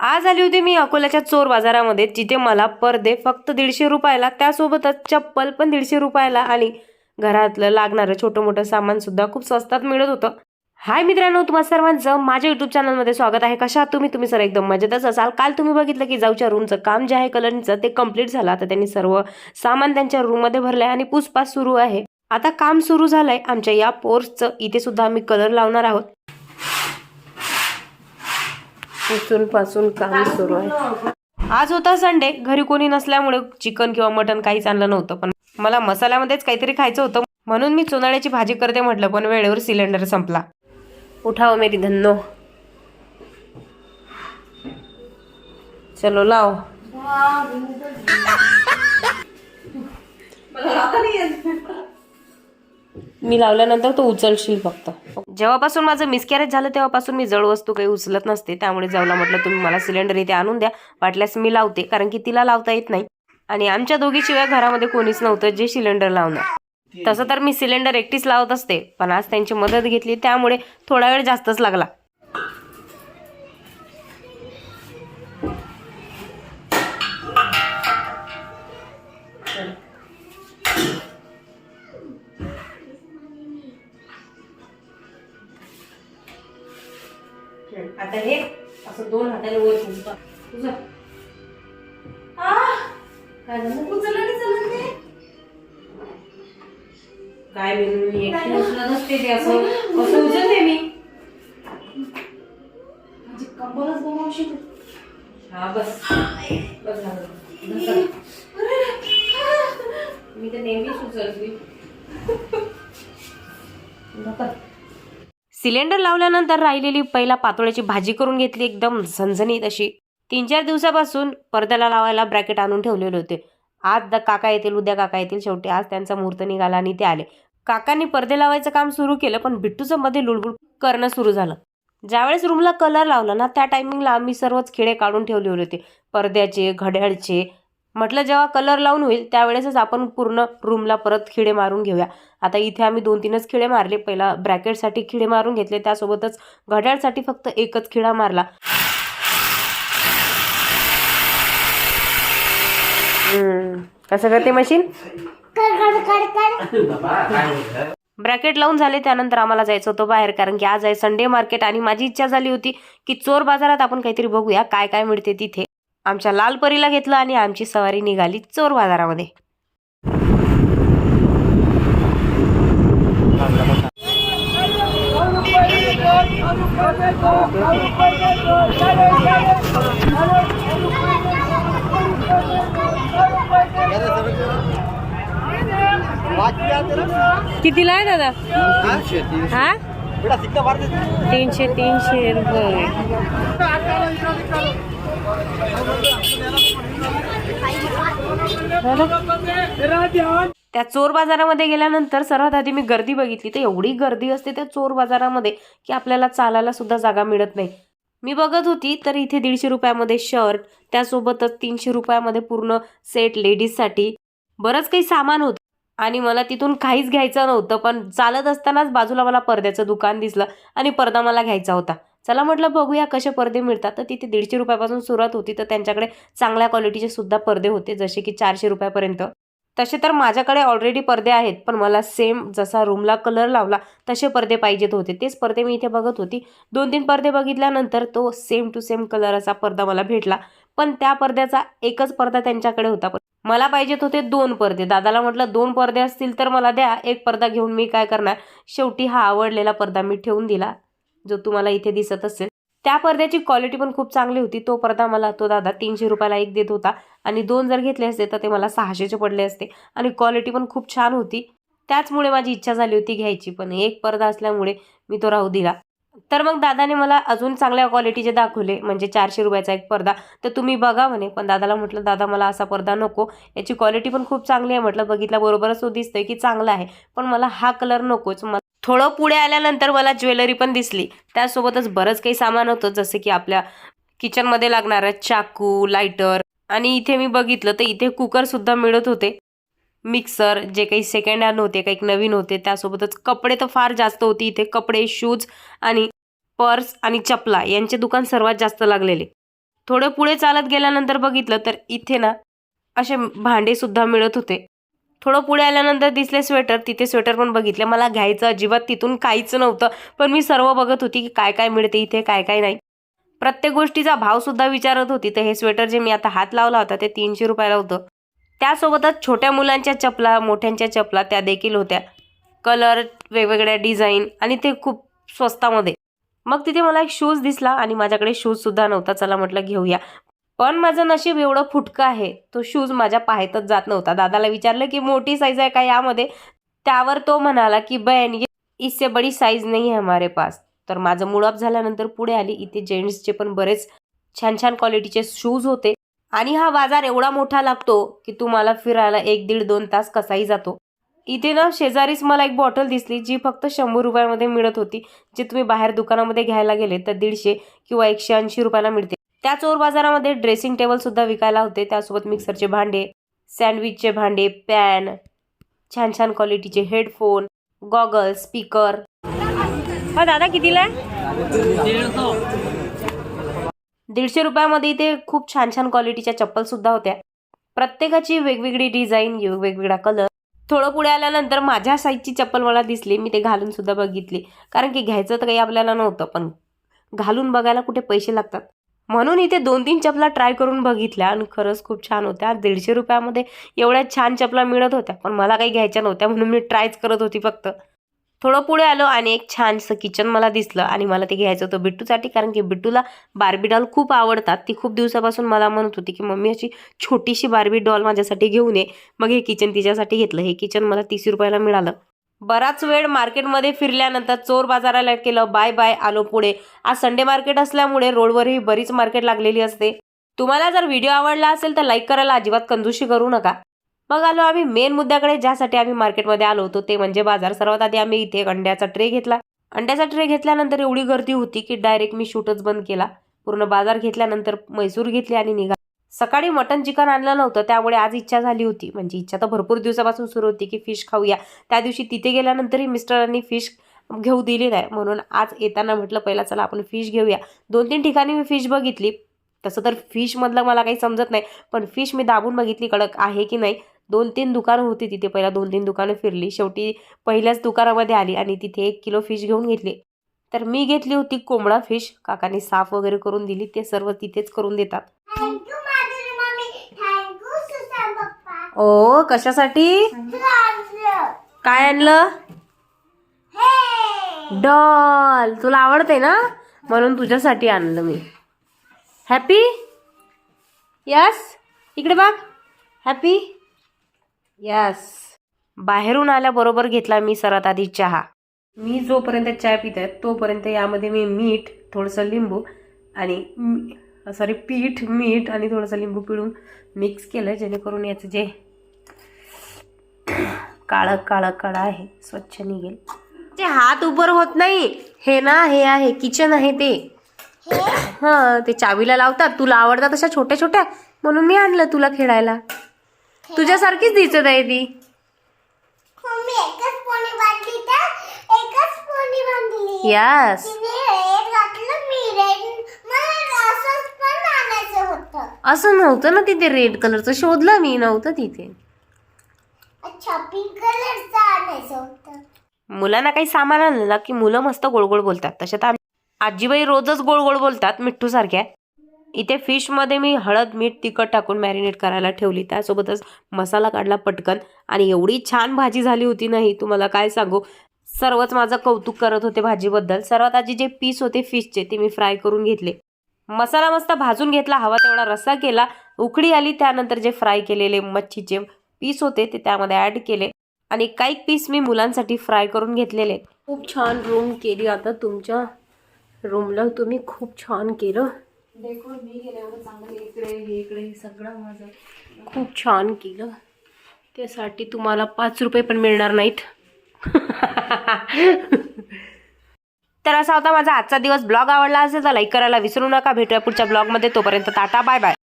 आज आली होती मी अकोल्याच्या चोर बाजारामध्ये जिथे मला पडदे फक्त दीडशे रुपयाला त्यासोबतच चप्पल पण दीडशे रुपयाला आणि घरातलं लागणारं छोटं मोठं सामान सुद्धा खूप स्वस्तात मिळत होतं. हाय मित्रांनो तुम्हाला सर्वांचं माझ्या युट्यूब चॅनलमध्ये स्वागत आहे. कशा तुम्ही? तुम्ही सर एकदम मजेतच असाल. काल तुम्ही बघितलं की जाऊच्या रूमचं काम जे आहे कलरिंगचं ते कंप्लीट झालं. आता त्यांनी सर्व सामान त्यांच्या रूममध्ये भरलंय आणि पुसपास सुरू आहे. आता काम सुरू झालंय आमच्या या पोर्सचं इथे सुद्धा आम्ही कलर लावणार आहोत. पुसून पासून काम सुरू आहे. आज होता संडे घरी कोणी नसल्यामुळे चिकन किंवा मटन काहीच आणलं नव्हतं पण मला मसाल्यामध्येच काहीतरी खायचं होतं. म्हणून मी चुनाळ्याची भाजी करते म्हटलं पण वेळेवर सिलेंडर संपला. उठाव मेरी धन्नो. चलो लाव. मी लावल्यानंतर तो उचलशील फक्त. जेव्हापासून माझं मिसकॅरेज झालं तेव्हापासून मी जड वस्तू काही उचलत नसते. त्यामुळे जाऊला म्हटलं तुम्ही मला सिलेंडर इथे आणून द्या. वाटल्यास मी लावते. कारण की तिला लावता येत नाही. आणि आमच्या दोघीशिवाय घरामध्ये कोणीच नव्हतं जे सिलेंडर लावणार. तसं तर मी सिलेंडर एकटीच लावत असते. पण आज त्यांची मदत घेतली त्यामुळे थोडा वेळ जास्तच लागला. काय झालं काय मी मी एकटी उचलत असते ते असं. असं उचलते मी. हा बस. बस झालं. ढकल. मी तर नेहमीच उचलते. ढकल. सिलेंडर लावल्यानंतर राहिलेली पहिला पातोळ्याची भाजी करून घेतली एकदम झणझणीत अशी. तीन चार दिवसापासून पडद्याला लावायला ब्रॅकेट आणून ठेवलेले होते. आज द काका येतील उद्या काका येतील शेवटी आज त्यांचा मुहूर्त निघाला आणि ते आले. काकांनी पडदे लावायचं काम सुरू केलं पण बिट्टूचं मध्ये लुडबुड करणं सुरू झालं. ज्यावेळेस रूमला कलर लावला ना त्या टायमिंगला आम्ही सर्वच खिडे काढून ठेवले होते. पडद्याचे घड्याळचे. म्हटलं जेव्हा कलर लावून होईल त्यावेळेसच आपण पूर्ण रूमला परत खिडे मारून घेऊया. आता इथे आम्ही दोन तीनच खिडे मारले. पहिला ब्रॅकेटसाठी खिडे मारून घेतले. त्यासोबतच घड्याळसाठी फक्त एकच खिडा मारला. कसं करते मशीन ब्रॅकेट लावून झाले त्यानंतर आम्हाला जायचं होतं बाहेर कारण की आज आहे संडे मार्केट आणि माझी इच्छा झाली होती की चोर बाजारात आपण काहीतरी बघूया काय काय मिळते तिथे आमच्या लाल परीला घेतलं आणि आमची सवारी निघाली चोर बाजारामध्ये कितीला आहे दादा? हा? तीनशे तीनशे रुपये. त्या चोर बाजारामध्ये गेल्यानंतर सर्वात आधी मी गर्दी बघितली. तर एवढी गर्दी असते त्या चोर बाजारामध्ये की आपल्याला चालायला सुद्धा जागा मिळत नाही. मी बघत होती तर इथे दीडशे रुपयामध्ये शर्ट त्यासोबतच तीनशे रुपयामध्ये पूर्ण सेट लेडीजसाठी. बरंच काही सामान होतं. आणि मला तिथून काहीच घ्यायचं नव्हतं पण चालत असतानाच बाजूला मला पडद्याचं दुकान दिसलं आणि पडदा मला घ्यायचा होता. चला म्हटलं बघूया कसे पडदे मिळतात. तर तिथे दीडशे रुपयापासून सुरुवात होती. तर त्यांच्याकडे चांगल्या क्वालिटीचे सुद्धा पडदे होते जसे की चारशे रुपयापर्यंत. तसे तर माझ्याकडे ऑलरेडी पडदे आहेत पण मला सेम जसा रूमला कलर लावला तसे पडदे पाहिजेत होते. तेच पडदे मी इथे बघत होती. दोन तीन पडदे बघितल्यानंतर तो सेम टू सेम कलरचा पडदा मला भेटला. पण त्या पडद्याचा एकच पडदा त्यांच्याकडे होता. मला पाहिजेत होते दोन पडदे. दादाला म्हटलं दोन पडदे असतील तर मला द्या. एक पडदा घेऊन मी काय करणार? शेवटी हा आवडलेला पडदा मी ठेवून दिला जो तुम्हाला इथे दिसत असेल. त्या पडद्याची क्वालिटी पण खूप चांगली होती. तो पडदा मला तो दादा तीनशे रुपयाला एक देत होता आणि दोन जर घेतले असते तर ते मला सहाशेचे पडले असते आणि क्वालिटी पण खूप छान होती. त्याचमुळे माझी इच्छा झाली होती घ्यायची पण एक पडदा असल्यामुळे मी तो राहू दिला. तर मग दादाने मला अजून चांगल्या क्वालिटीचे दाखवले म्हणजे चारशे रुपयाचा एक पडदा. तर तुम्ही बघा म्हणे पण दादाला म्हटलं दादा मला असा पडदा नको. याची क्वालिटी पण खूप चांगली आहे म्हटलं बघितल्याबरोबरच तो दिसतोय की चांगला आहे. पण मला हा कलर नकोच. मला थोडं पुढे आल्यानंतर मला ज्वेलरी पण दिसली. त्यासोबतच बरंच काही सामान होतं जसं की आपल्या किचनमध्ये लागणारं चाकू लायटर आणि इथे मी बघितलं तर इथे कुकर सुद्धा मिळत होते. मिक्सर जे काही सेकंड हँड होते काही नवीन होते त्यासोबतच कपडे तर फार जास्त होते इथे. कपडे शूज आणि पर्स आणि चपला यांचे दुकान सर्वात जास्त लागलेले. थोडं पुढे चालत गेल्यानंतर बघितलं तर इथे ना असे भांडेसुद्धा मिळत होते. थोडं पुढे आल्यानंतर दिसले स्वेटर तिथे स्वेटर पण बघितले. मला घ्यायचं अजिबात तिथून काहीच नव्हतं पण मी सर्व बघत होती की काय काय मिळते इथे काय काय नाही. प्रत्येक गोष्टीचा भावसुद्धा विचारत होती. तर हे स्वेटर जे मी आता हात लावला होता ते तीनशे रुपयाला होतं. त्यासोबतच छोट्या मुलांच्या चपला मोठ्यांच्या चपला त्या देखील होत्या. कलर वेगवेगळ्या डिझाईन आणि ते खूप स्वस्तामध्ये. मग तिथे मला एक शूज दिसला आणि माझ्याकडे शूज सुद्धा नव्हता. चला म्हटलं घेऊया. पण माझं नशीब एवढं फुटकं आहे. तो शूज माझ्या पायातच जात नव्हता. दादाला विचारलं की मोठी साईज आहे का यामध्ये? त्यावर तो म्हणाला की बहन इससे बडी साईज नाही आहे हमारे पास. तर माझं मुळाप झाल्यानंतर पुढे आली. इथे जेंट्सचे पण बरेच छान छान क्वालिटीचे शूज होते. आणि हा बाजार एवढा मोठा लागतो की तुम्हाला फिरायला एक दीड दोन तास कसाही जातो. इथे ना शेजारीच मला एक बॉटल दिसली जी फक्त शंभर रुपयामध्ये मिळत होती जे तुम्ही बाहेर दुकानामध्ये घ्यायला गेले तर दीडशे किंवा एकशे ऐंशी रुपयाला मिळते. त्या चोर बाजारामध्ये ड्रेसिंग टेबल सुद्धा विकायला होते. त्यासोबत मिक्सरचे भांडे सँडविचचे भांडे पॅन छान छान क्वालिटीचे हेडफोन गॉगल स्पीकर. हा दादा कितीला आहे? दीडशे रुपयामध्ये इथे खूप छान छान क्वालिटीच्या चप्पलसुद्धा होत्या. प्रत्येकाची वेगवेगळी डिझाईन वेगवेगळा कलर थोडं पुढे आल्यानंतर माझ्या साईजची चप्पल मला दिसली मी ते घालून सुद्धा बघितली. कारण की घ्यायचं तर काही आपल्याला नव्हतं पण घालून बघायला कुठे पैसे लागतात? म्हणून इथे दोन तीन चपला ट्राय करून बघितल्या आणि खरंच खूप छान होत्या. दीडशे रुपयामध्ये एवढ्या छान चपला मिळत होत्या पण मला काही घ्यायच्या नव्हत्या म्हणून मी ट्रायच करत होती फक्त. थोडं पुढे आलो आणि एक छानसं किचन मला दिसलं. आणि मला ते घ्यायचं होतं बिट्टूसाठी कारण की बिट्टूला बार्बी डॉल खूप आवडतात. ती खूप दिवसापासून मला म्हणत होती की मम्मी अशी छोटीशी बार्बी डॉल माझ्यासाठी घेऊन ये. मग हे किचन तिच्यासाठी घेतलं. हे किचन मला तीस रुपयाला मिळालं. बराच वेळ मार्केटमध्ये फिरल्यानंतर चोर बाजाराला केलं बाय बाय आलो पुढे. आज संडे मार्केट असल्यामुळे रोडवरही बरीच मार्केट लागलेली असते. तुम्हाला जर व्हिडिओ आवडला असेल तर लाईक करायला अजिबात कंजूशी करू नका. मग आलो आम्ही मेन मुद्द्याकडे ज्यासाठी आम्ही मार्केटमध्ये आलो होतो ते म्हणजे बाजार. सर्वात आधी आम्ही इथे एक अंड्याचा ट्रे घेतला. अंड्याचा ट्रे घेतल्यानंतर एवढी गर्दी होती की डायरेक्ट मी शूटच बंद केला. पूर्ण बाजार घेतल्यानंतर मैसूर घेतली आणि निघा सकाळी मटन चिकन आणलं नव्हतं त्यामुळे आज इच्छा झाली होती. म्हणजे इच्छा तर भरपूर दिवसापासून सुरू होती की फिश खाऊया. त्या दिवशी तिथे गेल्यानंतरही मिस्टरांनी फिश घेऊ दिली नाही. म्हणून आज येताना म्हटलं पहिला चला आपण फिश घेऊया. दोन तीन ठिकाणी मी फिश बघितली. तसं तर फिशमधलं मला काही समजत नाही पण फिश मी दाबून बघितली कडक आहे की नाही. दोन तीन दुकानं होती तिथे. पहिला दोन तीन दुकानं फिरली. शेवटी पहिल्याच दुकानामध्ये आली आणि तिथे एक किलो फिश घेऊन घेतली. तर मी घेतली होती कोंबडा फिश. काकाने साफ वगैरे करून दिली. ते सर्व तिथेच करून देतात. ओ कशासाठी? काय आणलं? हे. डॉल. तुला आवडते ना? म्हणून तुझ्यासाठी आणलं मी. हॅपी यस इकडे बघ. हॅपी यस बाहेरून आल्याबरोबर घेतला मी सर्वात आधी चहा. मी जोपर्यंत चहा पित आहे तोपर्यंत यामध्ये मी मीठ थोडंसं लिंबू आणि सॉरी पीठ मीठ आणि थोडंसं लिंबू पिळून मिक्स केलं जेणेकरून याचं जे काळं काळं काळं आहे स्वच्छ निघेल. ते हात उबर होत नाही हे ना हे आहे किचन आहे ते. हा? ते चावीला लावतात तुला आवडतात तशा छोट्या छोट्या म्हणून मी आणलं तुला खेळायला. तुझ्यासारखीच दिसत आहे ती. यस तिने रेड घातलं मी रेड मला असंच पण आणायचं होतं. असं नव्हतं ना तिथे रेड कलरचं शोधलं मी नव्हतं तिथे. अच्छा पिंक कलरचं आणायचं होतं. मुलांना काही सामान आणलं की मुलं मस्त गोड बोलतात. तशा तर आम- आजीबाई रोजच गोड बोलतात मिठ्ठू सारख्या. इथे फिशमध्ये मी हळद मीठ तिखट टाकून मॅरिनेट करायला ठेवली. त्यासोबतच मसाला काढला पटकन. आणि एवढी छान भाजी झाली होती नाही तुम्हाला काय सांगू? सर्वच माझं कौतुक करत होते भाजीबद्दल. सर्वात आधी जे पीस होते फिशचे ते मी फ्राय करून घेतले. मसाला मस्त भाजून घेतला हवा तेवढा रस्सा केला. उकळी आली त्यानंतर जे फ्राय केलेले मच्छीचे पीस होते ते त्यामध्ये ॲड केले. आणि काही पीस मी मुलांसाठी फ्राय करून घेतलेले. खूप छान रूम केली आता तुमच्या रूमला तुम्ही खूप छान केलं. डेकोर मी एवढं चांगलं इकडे हे इकडे हे सगळं माझं. खूप छान केलं. त्यासाठी तुम्हाला पाच रुपये पण मिळणार नाहीत. तर असा होता माझा आजचा दिवस. ब्लॉग आवडला असेल तर लाईक करायला विसरू नका. भेटूया पुढच्या ब्लॉगमध्ये. तोपर्यंत टाटा बाय बाय.